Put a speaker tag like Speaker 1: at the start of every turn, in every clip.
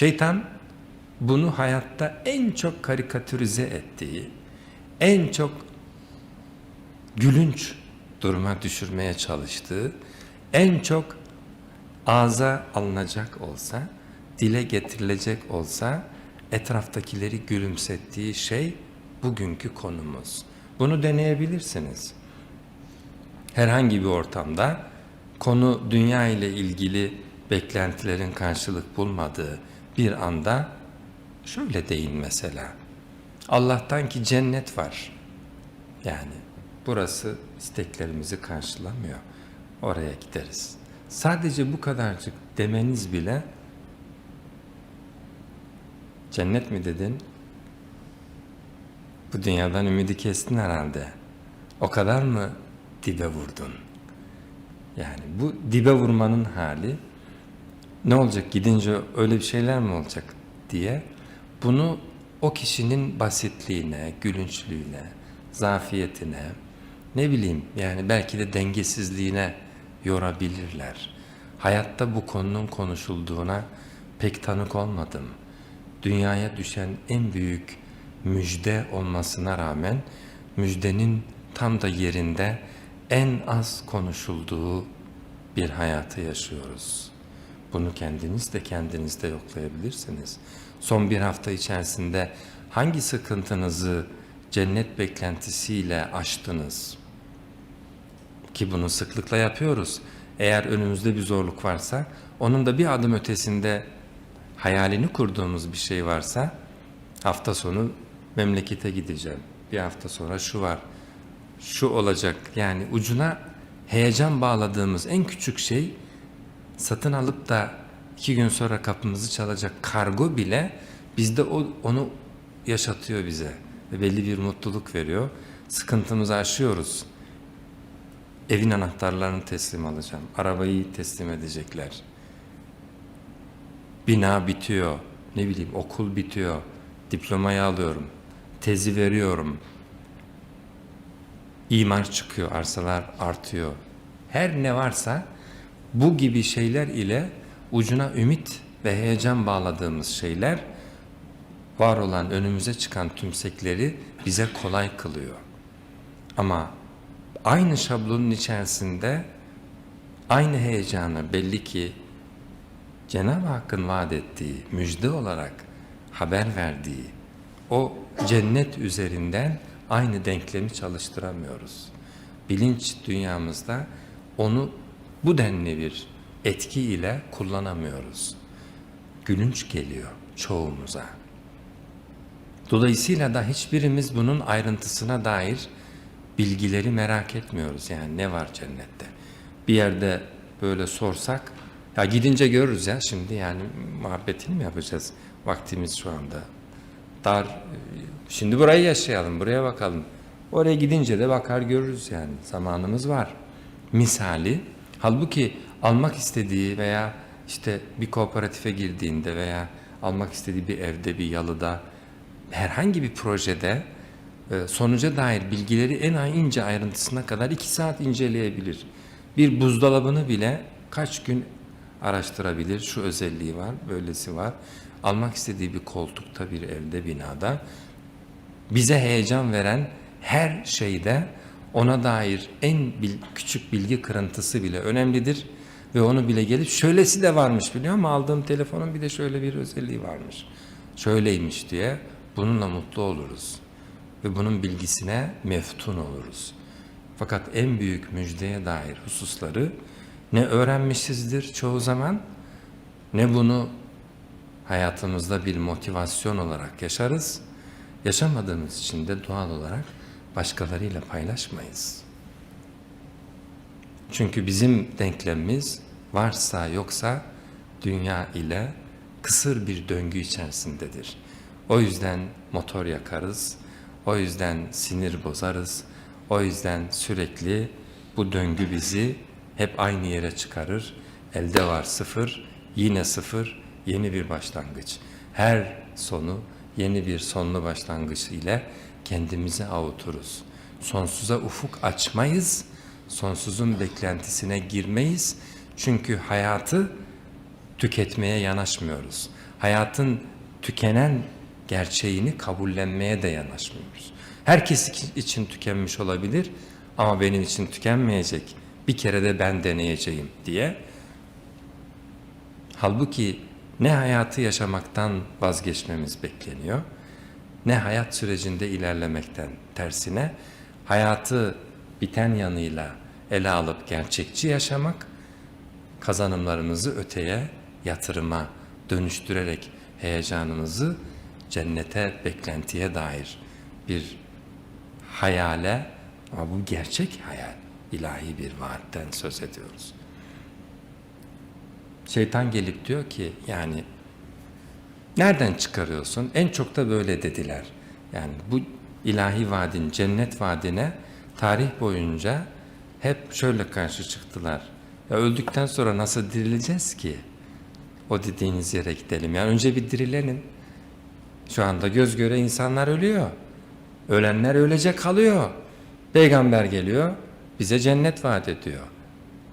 Speaker 1: Şeytan bunu hayatta en çok karikatürize ettiği, en çok gülünç duruma düşürmeye çalıştığı, en çok ağza alınacak olsa, dile getirilecek olsa etraftakileri gülümsettiği şey bugünkü konumuz. Bunu deneyebilirsiniz. Herhangi bir ortamda konu dünya ile ilgili beklentilerin karşılık bulmadığı bir anda şöyle deyin mesela. Allah'tan ki cennet var. Yani burası isteklerimizi karşılamıyor. Oraya gideriz. Sadece bu kadarcık demeniz bile cennet mi dedin? Bu dünyadan ümidi kestin herhalde. O kadar mı dibe vurdun? Yani bu dibe vurmanın hali ne olacak gidince öyle bir şeyler mi olacak diye bunu o kişinin basitliğine, gülünçlüğüne, zafiyetine, ne bileyim yani belki de dengesizliğine yorabilirler. Hayatta bu konunun konuşulduğuna pek tanık olmadım. Dünyaya düşen en büyük müjde olmasına rağmen müjdenin tam da yerinde en az konuşulduğu bir hayatı yaşıyoruz. Bunu kendiniz de kendinizde yoklayabilirsiniz. Son bir hafta içerisinde hangi sıkıntınızı cennet beklentisiyle aştınız? Ki bunu sıklıkla yapıyoruz. Eğer önümüzde bir zorluk varsa, onun da bir adım ötesinde hayalini kurduğumuz bir şey varsa, hafta sonu memlekete gideceğim. Bir hafta sonra şu var, şu olacak. Yani ucuna heyecan bağladığımız en küçük şey, satın alıp da iki gün sonra kapımızı çalacak kargo bile bizde o, onu yaşatıyor bize ve belli bir mutluluk veriyor. Sıkıntımızı aşıyoruz. Evin anahtarlarını teslim alacağım. Arabayı teslim edecekler. Bina bitiyor. Ne bileyim okul bitiyor. Diplomayı alıyorum. Tezi veriyorum. İmar çıkıyor, arsalar artıyor. Her ne varsa bu gibi şeyler ile ucuna ümit ve heyecan bağladığımız şeyler var olan önümüze çıkan tümsekleri bize kolay kılıyor. Ama aynı şablonun içerisinde aynı heyecanı belli ki Cenab-ı Hakk'ın vaat ettiği, müjde olarak haber verdiği o cennet üzerinden aynı denklemi çalıştıramıyoruz. Bilinç dünyamızda onu bu denli bir etki ile kullanamıyoruz. Gülünç geliyor çoğumuza. Dolayısıyla da hiçbirimiz bunun ayrıntısına dair bilgileri merak etmiyoruz. Yani ne var cennette? Bir yerde böyle sorsak, ya gidince görürüz ya şimdi yani muhabbetini mi yapacağız? Vaktimiz şu anda dar. Şimdi burayı yaşayalım, buraya bakalım. Oraya gidince de bakar görürüz yani. Zamanımız var. Misali, halbuki almak istediği veya işte bir kooperatife girdiğinde veya almak istediği bir evde, bir yalıda, herhangi bir projede e, sonuca dair bilgileri en ince ayrıntısına kadar iki saat inceleyebilir. Bir buzdolabını bile kaç gün araştırabilir. Şu özelliği var, böylesi var. Almak istediği bir koltukta, bir evde, binada bize heyecan veren her şeyde ona dair en bil, küçük bilgi kırıntısı bile önemlidir. Ve onu bile gelip şöylesi de varmış biliyor musun? Aldığım telefonun bir de şöyle bir özelliği varmış. Şöyleymiş diye bununla mutlu oluruz. Ve bunun bilgisine meftun oluruz. Fakat en büyük müjdeye dair hususları ne öğrenmişizdir çoğu zaman ne bunu hayatımızda bir motivasyon olarak yaşarız. Yaşamadığımız için de doğal olarak başkalarıyla paylaşmayız. Çünkü bizim denklemimiz varsa yoksa dünya ile kısır bir döngü içerisindedir. O yüzden motor yakarız, o yüzden sinir bozarız, o yüzden sürekli bu döngü bizi hep aynı yere çıkarır. Elde var sıfır, yine sıfır, yeni bir başlangıç. Her sonu yeni bir sonlu başlangıç ile kendimizi avuturuz. Sonsuza ufuk açmayız, sonsuzun beklentisine girmeyiz. Çünkü hayatı tüketmeye yanaşmıyoruz. hayatın tükenen gerçeğini kabullenmeye de yanaşmıyoruz. Herkes için tükenmiş olabilir ama benim için tükenmeyecek. Bir kere de ben deneyeceğim diye. Halbuki ne hayatı yaşamaktan vazgeçmemiz bekleniyor, ne hayat sürecinde ilerlemekten tersine hayatı biten yanıyla ele alıp gerçekçi yaşamak, kazanımlarımızı öteye, yatırıma dönüştürerek heyecanımızı cennete, beklentiye dair bir hayale ama bu gerçek hayal, ilahi bir vaatten söz ediyoruz. Şeytan gelip diyor ki yani nereden çıkarıyorsun? En çok da böyle dediler. Yani bu ilahi vaadin, cennet vaadine tarih boyunca hep şöyle karşı çıktılar. Ya öldükten sonra nasıl dirileceğiz ki? O dediğiniz yere gidelim. Yani önce bir dirilenin. Şu anda göz göre insanlar ölüyor. Ölenler ölecek kalıyor. Peygamber geliyor, bize cennet vaat ediyor.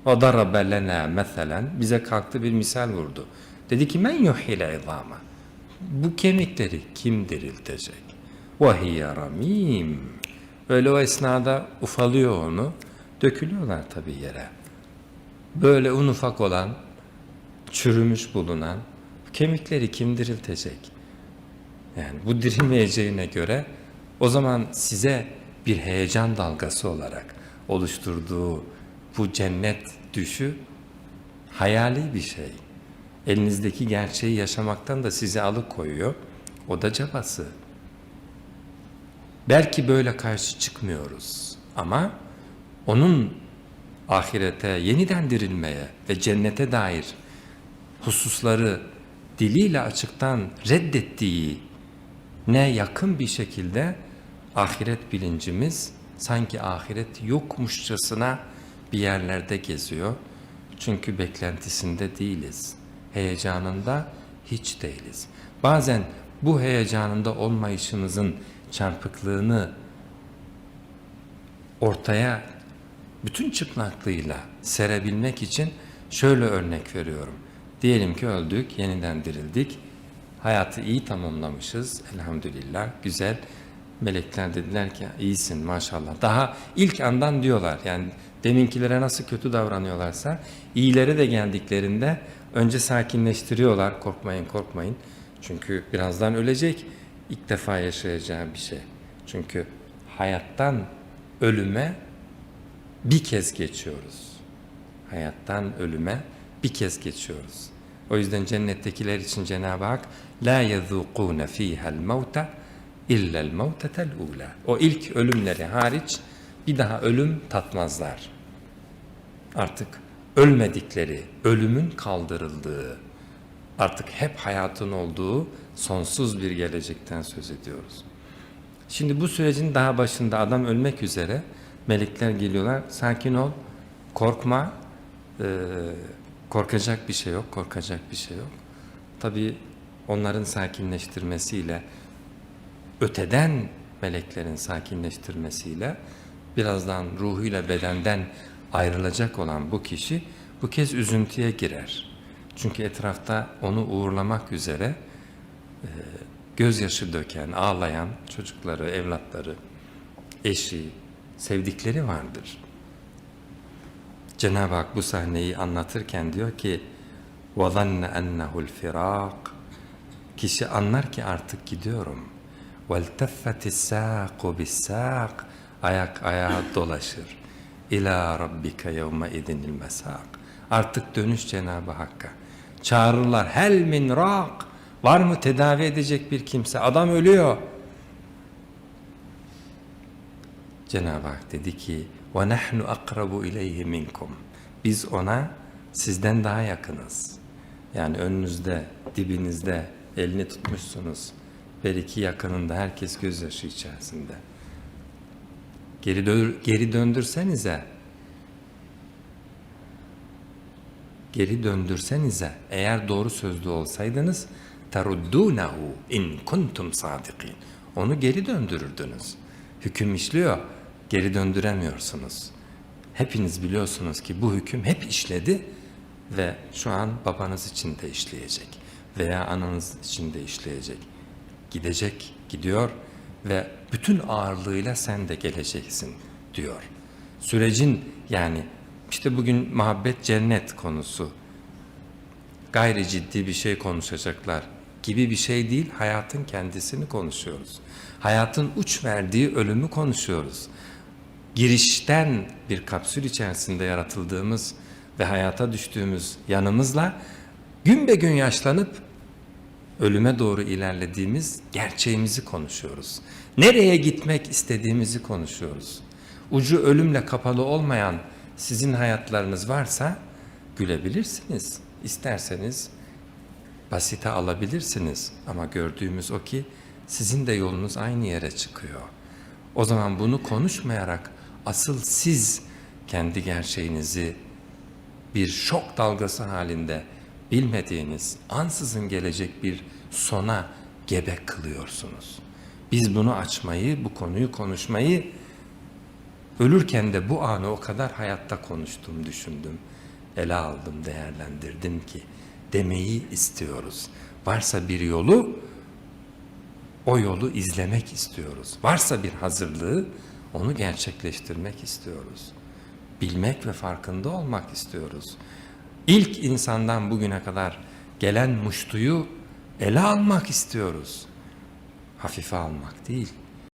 Speaker 1: Da rabbellena mesela bize kalktı bir misal vurdu. Dedi ki men yuhile izama. Bu kemikleri kim diriltecek? Vahiye ramim. Öyle o esnada ufalıyor onu. Dökülüyorlar tabii yere. Böyle un ufak olan, çürümüş bulunan bu kemikleri kim diriltecek? Yani bu dirilmeyeceğine göre o zaman size bir heyecan dalgası olarak oluşturduğu bu cennet düşü hayali bir şey. Elinizdeki gerçeği yaşamaktan da sizi alıkoyuyor. O da cabası. Belki böyle karşı çıkmıyoruz ama onun ahirete, yeniden dirilmeye ve cennete dair hususları diliyle açıktan reddettiği ne yakın bir şekilde ahiret bilincimiz sanki ahiret yokmuşçasına bir yerlerde geziyor. Çünkü beklentisinde değiliz. Heyecanında hiç değiliz. Bazen bu heyecanında olmayışımızın çarpıklığını ortaya bütün çıplaklığıyla serebilmek için şöyle örnek veriyorum. Diyelim ki öldük, yeniden dirildik. Hayatı iyi tamamlamışız elhamdülillah. Güzel. Melekler dediler ki iyisin maşallah. Daha ilk andan diyorlar yani deminkilere nasıl kötü davranıyorlarsa iyilere de geldiklerinde önce sakinleştiriyorlar. Korkmayın korkmayın. Çünkü birazdan ölecek. İlk defa yaşayacağı bir şey. Çünkü hayattan ölüme bir kez geçiyoruz. Hayattan ölüme bir kez geçiyoruz. O yüzden cennettekiler için Cenab-ı Hak la yezukune fiha's mevte illa'l mevtetel ula. O ilk ölümleri hariç bir daha ölüm tatmazlar. Artık ölmedikleri, ölümün kaldırıldığı, artık hep hayatın olduğu sonsuz bir gelecekten söz ediyoruz. Şimdi bu sürecin daha başında adam ölmek üzere melekler geliyorlar. Sakin ol, korkma, ee, korkacak bir şey yok, korkacak bir şey yok. Tabii onların sakinleştirmesiyle, öteden meleklerin sakinleştirmesiyle birazdan ruhuyla bedenden ayrılacak olan bu kişi bu kez üzüntüye girer. Çünkü etrafta onu uğurlamak üzere e, gözyaşı döken, ağlayan çocukları, evlatları, eşi, sevdikleri vardır. Cenab-ı Hak bu sahneyi anlatırken diyor ki وَظَنَّ أَنَّهُ الْفِرَاقِ Kişi anlar ki artık gidiyorum. وَالْتَفَّتِ السَّاقُ بِالسَّاقِ Ayak ayağa dolaşır. İlâ rabbike yevme idinil mesâk. Artık dönüş Cenab-ı Hakk'a. Çağırırlar. Hel min rak. Var mı tedavi edecek bir kimse? Adam ölüyor. Cenab-ı Hak dedi ki ve nahnu akrabu ileyhi minkum. Biz ona sizden daha yakınız. Yani önünüzde, dibinizde elini tutmuşsunuz. Belki yakınında herkes gözyaşı içerisinde. Geri, dö geri döndürsenize. Geri döndürsenize. Eğer doğru sözlü olsaydınız teruddunehu in kuntum sadikin. Onu geri döndürürdünüz. Hüküm işliyor. Geri döndüremiyorsunuz. Hepiniz biliyorsunuz ki bu hüküm hep işledi ve şu an babanız için de işleyecek. veya ananız içinde işleyecek. Gidecek, gidiyor ve bütün ağırlığıyla sen de geleceksin diyor. Sürecin yani işte bugün muhabbet cennet konusu gayri ciddi bir şey konuşacaklar gibi bir şey değil, hayatın kendisini konuşuyoruz. Hayatın uç verdiği ölümü konuşuyoruz. Girişten bir kapsül içerisinde yaratıldığımız ve hayata düştüğümüz yanımızla gün be gün yaşlanıp ölüme doğru ilerlediğimiz gerçeğimizi konuşuyoruz. Nereye gitmek istediğimizi konuşuyoruz. Ucu ölümle kapalı olmayan sizin hayatlarınız varsa gülebilirsiniz. İsterseniz basite alabilirsiniz ama gördüğümüz o ki sizin de yolunuz aynı yere çıkıyor. O zaman bunu konuşmayarak asıl siz kendi gerçeğinizi bir şok dalgası halinde bilmediğiniz ansızın gelecek bir sona gebe kılıyorsunuz. Biz bunu açmayı, bu konuyu konuşmayı ölürken de bu anı o kadar hayatta konuştum, düşündüm, ele aldım, değerlendirdim ki demeyi istiyoruz. Varsa bir yolu o yolu izlemek istiyoruz. Varsa bir hazırlığı onu gerçekleştirmek istiyoruz. Bilmek ve farkında olmak istiyoruz. İlk insandan bugüne kadar gelen muştuyu ele almak istiyoruz. Hafife almak değil.